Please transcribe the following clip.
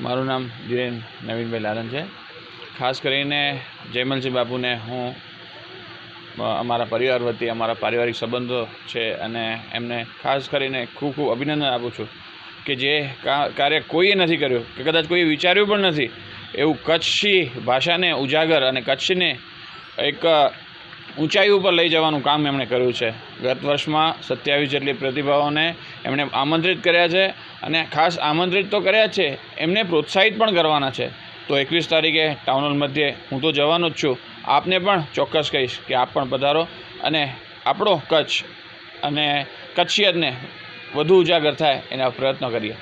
મારું નામ ધીરેન નવીનભાઈ લાલન છે. ખાસ કરીને જયમલસિંહ બાપુને હું અમારા પરિવાર વતી, અમારા પારિવારિક સંબંધો છે અને એમને ખાસ કરીને ખૂબ ખૂબ અભિનંદન આપું છું કે જે કાર્ય કોઈએ નથી કર્યું, કે કદાચ કોઈએ વિચાર્યું પણ નથી. એવું કચ્છી ભાષાને ઉજાગર અને કચ્છને એક ઊંચાઈ ઉપર લઈ જવાનું કામ એમણે કર્યું છે. ગત વર્ષમાં સત્યાવીસ જેટલી પ્રતિભાઓને એમણે આમંત્રિત કર્યા છે અને ખાસ આમંત્રિત તો કર્યા છે, એમને પ્રોત્સાહિત પણ કરવાના છે. તો એકવીસ તારીખે ટાઉન હોલ મધ્યે હું તો જવાનો જ છું. આપને પણ ચોક્કસ કહીશ કે આપ પણ પધારો અને આપણો કચ્છ અને કચ્છિયતને વધુ ઉજાગર થાય એના પ્રયત્નો કરીએ.